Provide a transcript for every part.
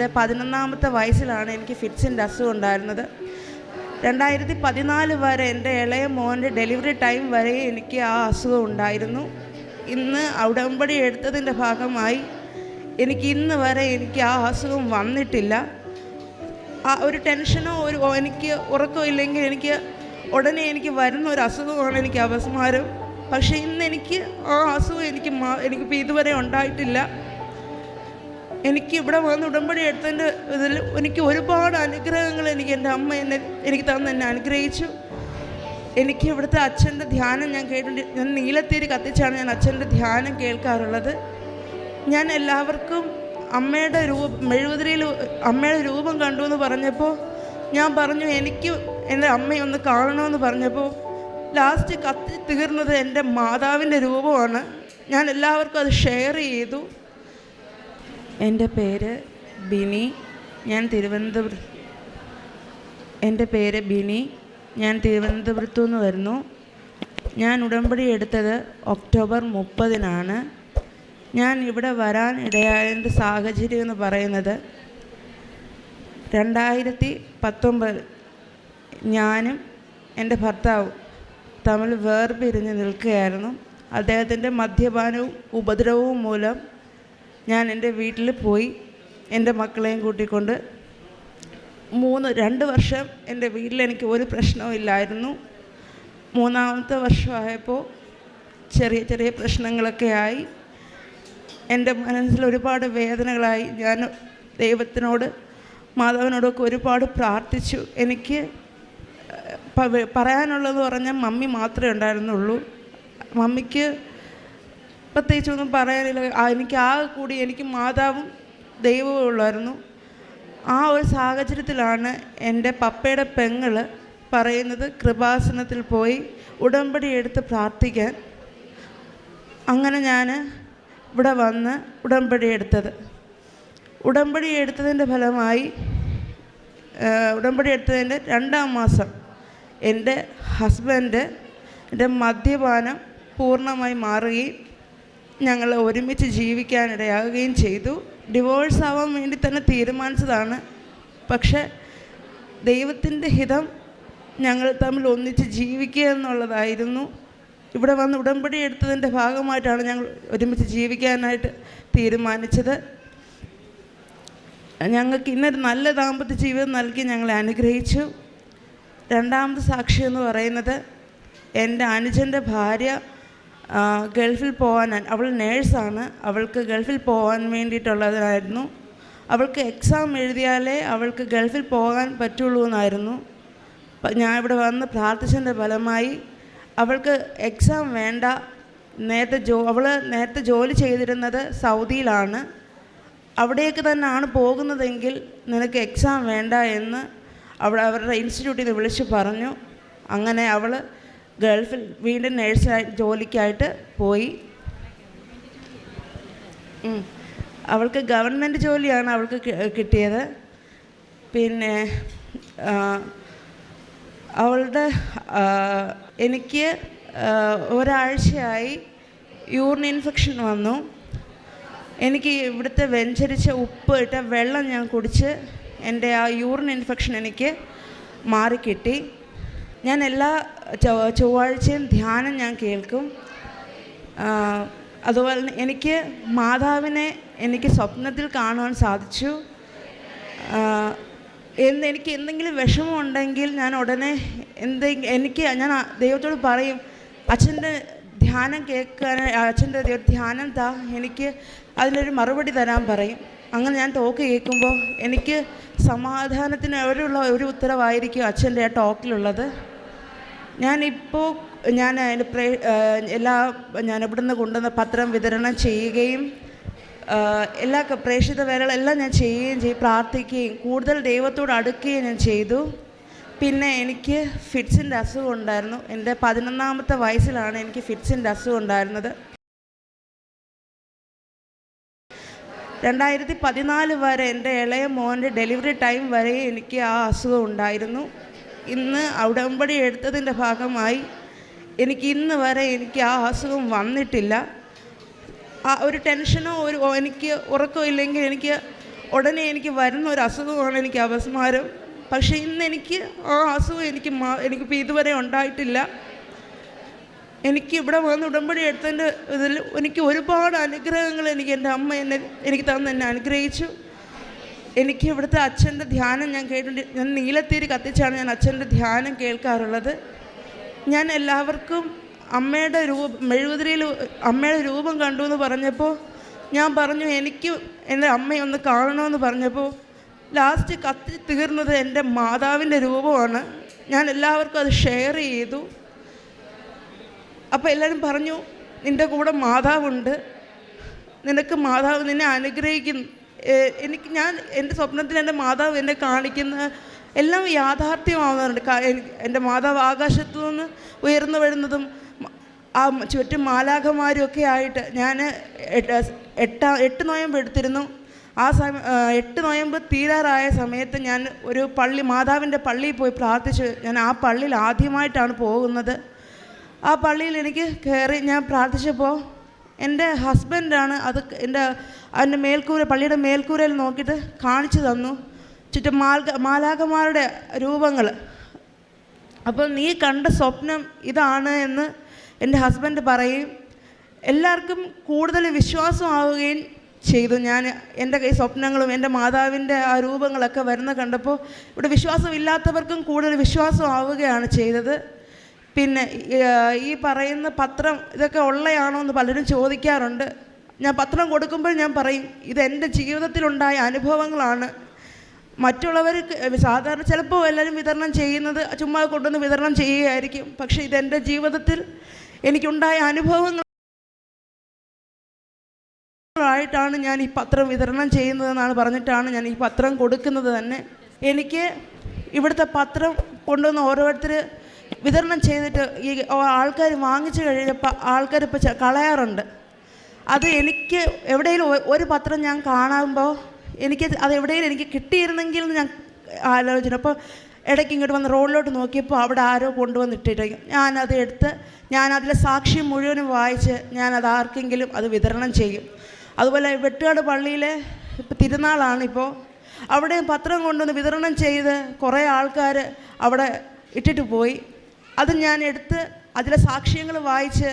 എന്റെ പതിനൊന്നാമത്തെ വയസ്സിലാണ് എനിക്ക് ഫിറ്റ്സിന്റെ അസുഖം ഉണ്ടായിരുന്നത്. രണ്ടായിരത്തി പതിനാല് വരെ എന്റെ ഇളയ മോന്റെ ഡെലിവറി ടൈം വരെ എനിക്ക് ആ അസുഖം ഉണ്ടായിരുന്നു. ഇന്ന് ഉടമ്പടി എടുത്തതിന്റെ ഭാഗമായി എനിക്ക് ഇന്ന് വരെ എനിക്ക് ആ അസുഖം വന്നിട്ടില്ല. ആ ഒരു ടെൻഷനോ ഒരു എനിക്ക് ഉറക്കമോ ഇല്ലെങ്കിൽ എനിക്ക് ഉടനെ എനിക്ക് വരുന്ന ഒരു അസുഖമാണ് എനിക്ക് അപസ്മാരം പക്ഷേ ഇന്ന് എനിക്ക് ആ അസുഖം എനിക്ക് മാ എനിക്കിപ്പോൾ ഇതുവരെ ഉണ്ടായിട്ടില്ല. എനിക്ക് ഇവിടെ വന്ന് ഉടമ്പടി എടുത്തതിന്റെ ഇതിൽ എനിക്ക് ഒരുപാട് അനുഗ്രഹങ്ങൾ എനിക്ക് എന്റെ അമ്മ എന്നെ എനിക്ക് തന്നെ എന്നെ അനുഗ്രഹിച്ചു. എനിക്ക് ഇവിടുത്തെ അച്ഛന്റെ ധ്യാനം ഞാൻ കേട്ടിട്ടുണ്ട് ഞാൻ നീലത്തേരി കത്തിച്ചാണ് ഞാൻ അച്ഛന്റെ ധ്യാനം കേൾക്കാറുള്ളത്. ഞാൻ എല്ലാവർക്കും അമ്മയുടെ രൂപം മെഴുകുതിരിയിൽ അമ്മയുടെ രൂപം കണ്ടു എന്ന് പറഞ്ഞപ്പോൾ ഞാൻ പറഞ്ഞു എനിക്ക് എന്റെ അമ്മയെ ഒന്ന് കാണണമെന്ന് പറഞ്ഞപ്പോൾ ലാസ്റ്റ് കത്തി തീർന്നത് എന്റെ മാതാവിന്റെ രൂപമാണ്. ഞാൻ എല്ലാവർക്കും അത് ഷെയർ ചെയ്തു. എന്റെ പേര് ബിനി. ഞാൻ തിരുവനന്തപുരം എന്റെ പേര് ബിനി. ഞാൻ തിരുവനന്തപുരത്തു നിന്ന് വരുന്നു. ഞാൻ ഉടമ്പടി എടുത്തത് ഒക്ടോബർ മുപ്പതിനാണ്. ഞാൻ ഇവിടെ വരാൻ ഇടയായതിന്റെ സാഹചര്യം എന്ന് പറയുന്നത് രണ്ടായിരത്തി പത്തൊമ്പത് ഞാനും എന്റെ ഭർത്താവും തമ്മിൽ വേർപിരിഞ്ഞ് നിൽക്കുകയായിരുന്നു. അദ്ദേഹത്തിന്റെ മദ്യപാനവും ഉപദ്രവവും മൂലം ഞാൻ എന്റെ വീട്ടിൽ പോയി എന്റെ മക്കളെയും കൂട്ടിക്കൊണ്ട് മൂന്ന് രണ്ട് വർഷം എന്റെ വീട്ടിൽ എനിക്ക് ഒരു പ്രശ്നവും ഇല്ലായിരുന്നു. മൂന്നാമത്തെ വർഷമായപ്പോൾ ചെറിയ ചെറിയ പ്രശ്നങ്ങളൊക്കെ ആയി. എന്റെ മനസ്സിൽ ഒരുപാട് വേദനകളായി. ഞാൻ ദൈവത്തിനോട് മാധവനോടൊക്കെ ഒരുപാട് പ്രാർത്ഥിച്ചു. എനിക്ക് പറയാനുള്ളതെന്ന് പറയാനുള്ളത് പറഞ്ഞാൽ മമ്മി മാത്രമേ ഉണ്ടായിരുന്നുള്ളൂ. മമ്മിക്ക് പ്രത്യേകിച്ചൊന്നും പറയാനില്ല. എനിക്ക് ആ കൂടി എനിക്ക് മാതാവും ദൈവവും ഉള്ളായിരുന്നു. ആ ഒരു സാഹചര്യത്തിലാണ് എന്റെ പപ്പയുടെ പെങ്ങൾ പറയുന്നത് കൃപാസനത്തിൽ പോയി ഉടമ്പടി എടുത്ത് പ്രാർത്ഥിക്കാൻ. അങ്ങനെ ഞാൻ ഇവിടെ വന്ന് ഉടമ്പടി എടുത്തത്. ഉടമ്പടി എടുത്തതിന്റെ ഫലമായി ഉടമ്പടി എടുത്തതിന്റെ രണ്ടാം മാസം എന്റെ ഹസ്ബൻഡ് എന്റെ മദ്യപാനം പൂർണമായി മാറുകയും ഞങ്ങൾ ഒരുമിച്ച് ജീവിക്കാനിടയാകുകയും ചെയ്തു. ഡിവോഴ്സ് ആവാൻ വേണ്ടി തന്നെ തീരുമാനിച്ചതാണ്. പക്ഷേ ദൈവത്തിന്റെ ഹിതം ഞങ്ങൾ തമ്മിൽ ഒന്നിച്ച് ജീവിക്കുക എന്നുള്ളതായിരുന്നു. ഇവിടെ വന്ന് ഉടമ്പടി എടുത്തതിന്റെ ഭാഗമായിട്ടാണ് ഞങ്ങൾ ഒരുമിച്ച് ജീവിക്കാനായിട്ട് തീരുമാനിച്ചത്. ഞങ്ങൾക്ക് ഇന്നൊരു നല്ല ദാമ്പത്യ ജീവിതം നൽകി ഞങ്ങളെ അനുഗ്രഹിച്ചു. രണ്ടാമത് സാക്ഷി എന്ന് പറയുന്നത് എന്റെ അനുജന്റെ ഭാര്യ ഗൾഫിൽ പോകാൻ അവൾ നേഴ്സാണ്. അവൾക്ക് ഗൾഫിൽ പോകാൻ വേണ്ടിയിട്ടുള്ളതായിരുന്നു. അവൾക്ക് എക്സാം എഴുതിയാലേ അവൾക്ക് ഗൾഫിൽ പോകാൻ പറ്റുള്ളൂ എന്നായിരുന്നു. ഞാൻ ഇവിടെ വന്ന് പ്രാർത്ഥിച്ചതിന്റെ ഫലമായി അവൾക്ക് എക്സാം വേണ്ട. നേരത്തെ ജോ അവൾ നേരത്തെ ജോലി ചെയ്തിരുന്നത് സൗദിയിലാണ്. അവിടേക്ക് തന്നെയാണ് പോകുന്നതെങ്കിൽ നിനക്ക് എക്സാം വേണ്ട എന്ന് അവൾ അവരുടെ ഇൻസ്റ്റിറ്റ്യൂട്ടിൽ നിന്ന് വിളിച്ച് പറഞ്ഞു. അങ്ങനെ അവൾ ഗൾഫിൽ വീണ്ടും നേഴ്സായി ജോലിക്കായിട്ട് പോയി. അവൾക്ക് ഗവൺമെന്റ് ജോലിയാണ് അവൾക്ക് കിട്ടിയത്. പിന്നെ അവളുടെ എനിക്ക് ഒരാഴ്ചയായി യൂറിൻ ഇൻഫെക്ഷൻ വന്നു. എനിക്ക് ഇവിടുത്തെ വെഞ്ചരിച്ച ഉപ്പ് ഇട്ട വെള്ളം ഞാൻ കുടിച്ച് എന്റെ ആ യൂറിൻ ഇൻഫെക്ഷൻ എനിക്ക് മാറിക്കിട്ടി. ഞാൻ എല്ലാ ചൊവ്വ- ചൊവ്വാഴ്ചയും ധ്യാനം ഞാൻ കേൾക്കും. അതുപോലെ എനിക്ക് മാതാവിനെ എനിക്ക് സ്വപ്നത്തിൽ കാണുവാൻ സാധിച്ചു. എന്ന് എനിക്ക് എന്തെങ്കിലും വിഷമമുണ്ടെങ്കിൽ ഞാൻ ഉടനെ എന്തെങ്കിലും എനിക്ക് ഞാൻ ദൈവത്തോട് പറയും അച്ഛന്റെ ധ്യാനം കേൾക്കാൻ അച്ഛന്റെ ധ്യാനം താ എനിക്ക് അതിനൊരു മറുപടി തരാൻ പറയും. അങ്ങനെ ഞാൻ ടോക്ക് കേൾക്കുമ്പോൾ എനിക്ക് സമാധാനത്തിന് അവരുള്ള ഒരു ഉത്തരവായിരിക്കും അച്ഛന്റെ ആ ടോക്കിലുള്ളത്. ഞാനിപ്പോൾ ഞാൻ അതിന് പ്രേ എല്ലാ ഞാൻ ഇവിടുന്ന് കൊണ്ടുവന്ന പത്രം വിതരണം ചെയ്യുകയും എല്ലാ പ്രേക്ഷിത വേലകളെല്ലാം ഞാൻ ചെയ്യുകയും ചെയ്യും പ്രാർത്ഥിക്കുകയും കൂടുതൽ ദൈവത്തോട് അടുക്കുകയും ഞാൻ ചെയ്തു. പിന്നെ എനിക്ക് ഫിറ്റ്സിന്റെ അസുഖം ഉണ്ടായിരുന്നു. എന്റെ പതിനൊന്നാമത്തെ വയസ്സിലാണ് എനിക്ക് ഫിറ്റ്സിന്റെ അസുഖം ഉണ്ടായിരുന്നത്. രണ്ടായിരത്തി പതിനാല് വരെ എന്റെ ഇളയ മോന്റെ ഡെലിവറി ടൈം വരെ എനിക്ക് ആ അസുഖം ഉണ്ടായിരുന്നു. ഇന്ന് ഉടമ്പടി എടുത്തതിന്റെ ഭാഗമായി എനിക്ക് ഇന്ന് വരെ എനിക്ക് ആ അസുഖം വന്നിട്ടില്ല. ആ ഒരു ടെൻഷനോ ഒരു എനിക്ക് ഉറക്കമോ ഇല്ലെങ്കിൽ എനിക്ക് ഉടനെ എനിക്ക് വരുന്ന ഒരു അസുഖമാണ് എനിക്ക് അപസ്മാരം. പക്ഷേ ഇന്ന് എനിക്ക് ആ അസുഖം എനിക്ക് മാ എനിക്കിപ്പോൾ ഇതുവരെ ഉണ്ടായിട്ടില്ല. എനിക്ക് ഇവിടെ വന്ന് ഉടമ്പടി എടുത്തതിന്റെ ഇതിൽ എനിക്ക് ഒരുപാട് അനുഗ്രഹങ്ങൾ എനിക്ക് എന്റെ അമ്മ എന്നെ എനിക്ക് തന്നെ അനുഗ്രഹിച്ചു. എനിക്ക് ഇവിടുത്തെ അച്ഛന്റെ ധ്യാനം ഞാൻ കേട്ടിട്ടുണ്ട്. ഞാൻ നീലത്തീരി കത്തിച്ചാണ് ഞാൻ അച്ഛന്റെ ധ്യാനം കേൾക്കാറുള്ളത്. ഞാൻ എല്ലാവർക്കും അമ്മയുടെ രൂപം മെഴുകുതിരിയിൽ അമ്മയുടെ രൂപം കണ്ടു എന്ന് പറഞ്ഞപ്പോൾ ഞാൻ പറഞ്ഞു എനിക്ക് എന്റെ അമ്മയെ ഒന്ന് കാണണമെന്ന് പറഞ്ഞപ്പോൾ ലാസ്റ്റ് കത്തി തീർന്നത് എന്റെ മാതാവിന്റെ രൂപമാണ്. ഞാൻ എല്ലാവർക്കും അത് ഷെയർ ചെയ്തു. അപ്പോൾ എല്ലാവരും പറഞ്ഞു നിന്റെ കൂടെ മാതാവുണ്ട്. നിനക്ക് മാതാവ് നിന്നെ അനുഗ്രഹിക്കുന്നു. എനിക്ക് ഞാൻ എന്റെ സ്വപ്നത്തിൽ എന്റെ മാതാവ് എന്നെ കാണിക്കുന്ന എല്ലാം യാഥാർത്ഥ്യമാവുന്നുണ്ട് എന്റെ മാതാവ് ആകാശത്തു നിന്ന് ഉയർന്നു വരുന്നതും ആ ചുറ്റും മാലാഖമാരും ഒക്കെ ആയിട്ട് ഞാൻ എട്ടാ എട്ട് നോയമ്പ് എടുത്തിരുന്നു. ആ സമയം എട്ട് നോയമ്പ് തീരാറായ സമയത്ത് ഞാൻ ഒരു പള്ളി മാതാവിന്റെ പള്ളിയിൽ പോയി പ്രാർത്ഥിച്ചു ഞാൻ ആ പള്ളിയിൽ ആദ്യമായിട്ടാണ് പോകുന്നത്. ആ പള്ളിയിൽ എനിക്ക് കയറി ഞാൻ പ്രാർത്ഥിച്ചപ്പോൾ എന്റെ ഹസ്ബൻഡാണ് അത് എന്റെ അതിന്റെ മേൽക്കൂര പള്ളിയുടെ മേൽക്കൂരയിൽ നോക്കിയിട്ട് കാണിച്ചു തന്നു. ചുറ്റും മാൽക മാലാകമാരുടെ രൂപങ്ങൾ. അപ്പോൾ നീ കണ്ട സ്വപ്നം ഇതാണ് എന്ന് എന്റെ ഹസ്ബൻഡ് പറയും. എല്ലാവർക്കും കൂടുതൽ വിശ്വാസമാവുകയും ചെയ്തു. ഞാൻ എന്റെ കൈ സ്വപ്നങ്ങളും എന്റെ മാതാവിന്റെ ആ രൂപങ്ങളൊക്കെ വരുന്ന കണ്ടപ്പോൾ ഇവിടെ വിശ്വാസമില്ലാത്തവർക്കും കൂടുതൽ വിശ്വാസമാവുകയാണ് ചെയ്തത്. പിന്നെ ഈ- പറയുന്ന പത്രം ഇതൊക്കെ ഉള്ളയാണോ എന്ന് പലരും ചോദിക്കാറുണ്ട്. ഞാൻ പത്രം കൊടുക്കുമ്പോൾ ഞാൻ പറയും ഇതെന്റെ ജീവിതത്തിലുണ്ടായ അനുഭവങ്ങളാണ്. മറ്റുള്ളവർ സാധാരണ ചിലപ്പോൾ എല്ലാവരും വിതരണം ചെയ്യുന്നത് ചുമ്മാ കൊണ്ടുവന്ന് വിതരണം ചെയ്യുകയായിരിക്കും. പക്ഷേ ഇതെന്റെ ജീവിതത്തിൽ എനിക്കുണ്ടായ അനുഭവങ്ങൾ ആയിട്ടാണ് ഞാൻ ഈ പത്രം വിതരണം ചെയ്യുന്നതെന്നാണ് പറഞ്ഞിട്ടാണ് ഞാൻ ഈ പത്രം കൊടുക്കുന്നത് തന്നെ. എനിക്ക് ഇവിടുത്തെ പത്രം കൊണ്ടുവന്ന് ഓരോരുത്തർ വിതരണം ചെയ്തിട്ട് ഈ ആൾക്കാർ വാങ്ങിച്ചു കഴിഞ്ഞപ്പോൾ ആൾക്കാർ ഇപ്പോൾ കളയാറുണ്ട്. അത് എനിക്ക് എവിടെയെങ്കിലും ഒരു പത്രം ഞാൻ കാണുമ്പോൾ എനിക്ക് അത് എവിടെയെങ്കിലും എനിക്ക് കിട്ടിയിരുന്നെങ്കിൽ ഞാൻ ആലോചന അപ്പോൾ ഇടയ്ക്ക് ഇങ്ങോട്ട് വന്ന് റോഡിലോട്ട് നോക്കിയപ്പോൾ അവിടെ ആരോ കൊണ്ടുവന്നിട്ടിരിക്കും. ഞാനത് എടുത്ത് ഞാൻ അതിലെ സാക്ഷ്യം മുഴുവനും വായിച്ച് ഞാനത് ആർക്കെങ്കിലും അത് വിതരണം ചെയ്യും. അതുപോലെ വെട്ടുകാട് പള്ളിയിലെ ഇപ്പോൾ തിരുനാളാണിപ്പോൾ അവിടെ പത്രം കൊണ്ടുവന്ന് വിതരണം ചെയ്ത് കുറേ ആൾക്കാർ അവിടെ ഇട്ടിട്ട് പോയി. അത് ഞാൻ എടുത്ത് അതിലെ സാക്ഷ്യങ്ങൾ വായിച്ച്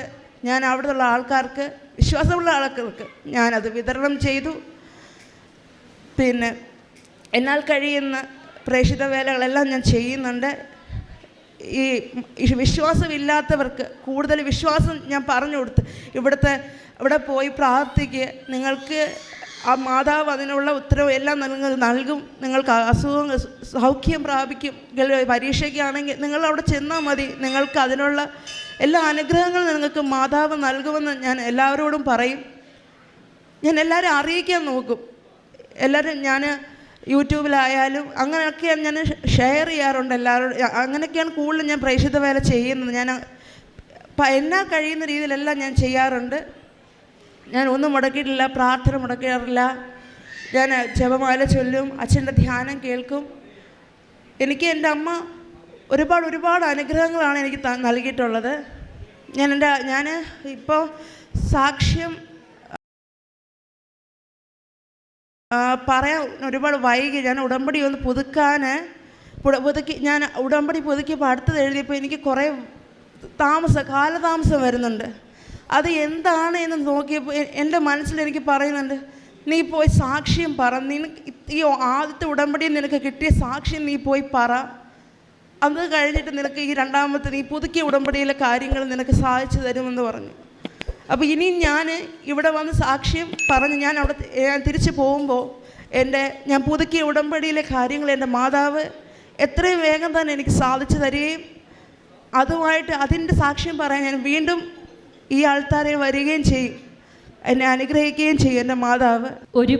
ഞാൻ അവിടെയുള്ള ആൾക്കാർക്ക് വിശ്വാസമുള്ള ആൾക്കാർക്ക് ഞാനത് വിതരണം ചെയ്തു. പിന്നെ എന്നാൽ കഴിയുന്ന പ്രേക്ഷിത വേലകളെല്ലാം ഞാൻ ചെയ്യുന്നുണ്ട്. ഈ വിശ്വാസമില്ലാത്തവർക്ക് കൂടുതൽ വിശ്വാസം ഞാൻ പറഞ്ഞു കൊടുത്ത് ഇവിടുത്തെ ഇവിടെ പോയി പ്രാർത്ഥിക്കുക നിങ്ങൾക്ക് ആ മാതാവ് അതിനുള്ള ഉത്തരവ് എല്ലാം നിങ്ങൾ നൽകും. നിങ്ങൾക്ക് അസുഖം സൗഖ്യം പ്രാപിക്കും. പരീക്ഷയ്ക്കാണെങ്കിൽ നിങ്ങൾ അവിടെ ചെന്നാൽ മതി. നിങ്ങൾക്ക് അതിനുള്ള എല്ലാ അനുഗ്രഹങ്ങളും നിങ്ങൾക്ക് മാതാവ് നൽകുമെന്ന് ഞാൻ എല്ലാവരോടും പറയും. ഞാൻ എല്ലാവരും അറിയിക്കാൻ നോക്കും. എല്ലാവരും ഞാൻ യൂട്യൂബിലായാലും അങ്ങനെയൊക്കെയാണ് ഞാൻ ഷെയർ ചെയ്യാറുണ്ട് എല്ലാവരോടും. അങ്ങനെയൊക്കെയാണ് കൂടുതലും ഞാൻ പ്രേക്ഷിത വേല ചെയ്യുന്നത്. ഞാൻ എന്നാ കഴിയുന്ന രീതിയിലെല്ലാം ഞാൻ ചെയ്യാറുണ്ട്. ഞാൻ ഒന്നും മുടക്കിയിട്ടില്ല പ്രാർത്ഥന മുടക്കാറില്ല ഞാൻ ജപമാല ചൊല്ലും അച്ഛന്റെ ധ്യാനം കേൾക്കും. എനിക്ക് എന്റെ അമ്മ ഒരുപാട് ഒരുപാട് അനുഗ്രഹങ്ങളാണ് എനിക്ക് നൽകിയിട്ടുള്ളത്. ഞാൻ എന്റെ ഞാൻ ഇപ്പോൾ സാക്ഷ്യം പറയാൻ ഒരുപാട് വൈകി. ഞാൻ ഉടമ്പടി ഒന്ന് പുതുക്കാൻ പുതുക്കി ഞാൻ ഉടമ്പടി പുതുക്കിയപ്പോൾ അടുത്തത് എഴുതിയപ്പോൾ എനിക്ക് കുറേ താമസം കാലതാമസം വരുന്നുണ്ട്. അത് എന്താണ് എന്ന് നോക്കിയപ്പോൾ എന്റെ മനസ്സിൽ എനിക്ക് പറയുന്നുണ്ട് നീ പോയി സാക്ഷ്യം പറ. നിനക്ക് ഈ ആദ്യത്തെ ഉടമ്പടിയിൽ നിനക്ക് കിട്ടിയ സാക്ഷ്യം നീ പോയി പറ. അത് കഴിഞ്ഞിട്ട് നിനക്ക് ഈ രണ്ടാമത്തെ നീ പുതുക്കിയ ഉടമ്പടിയിലെ കാര്യങ്ങൾ നിനക്ക് സാധിച്ചു തരുമെന്ന് പറഞ്ഞു. അപ്പോൾ ഇനി ഞാൻ ഇവിടെ വന്ന് സാക്ഷ്യം പറഞ്ഞ് ഞാൻ അവിടെ ഞാൻ തിരിച്ചു പോകുമ്പോൾ എന്റെ ഞാൻ പുതുക്കിയ ഉടമ്പടിയിലെ കാര്യങ്ങൾ എന്റെ മാതാവ് എത്രയും വേഗം തന്നെ എനിക്ക് സാധിച്ചു തരികയും അതുമായിട്ട് അതിന്റെ സാക്ഷ്യം പറയാൻ ഞാൻ വീണ്ടും ഈ ആൾത്താരെ വരികയും ചെയ്യും. എന്നെ അനുഗ്രഹിക്കുകയും ചെയ്യും എന്റെ മാതാവ്. ഒരു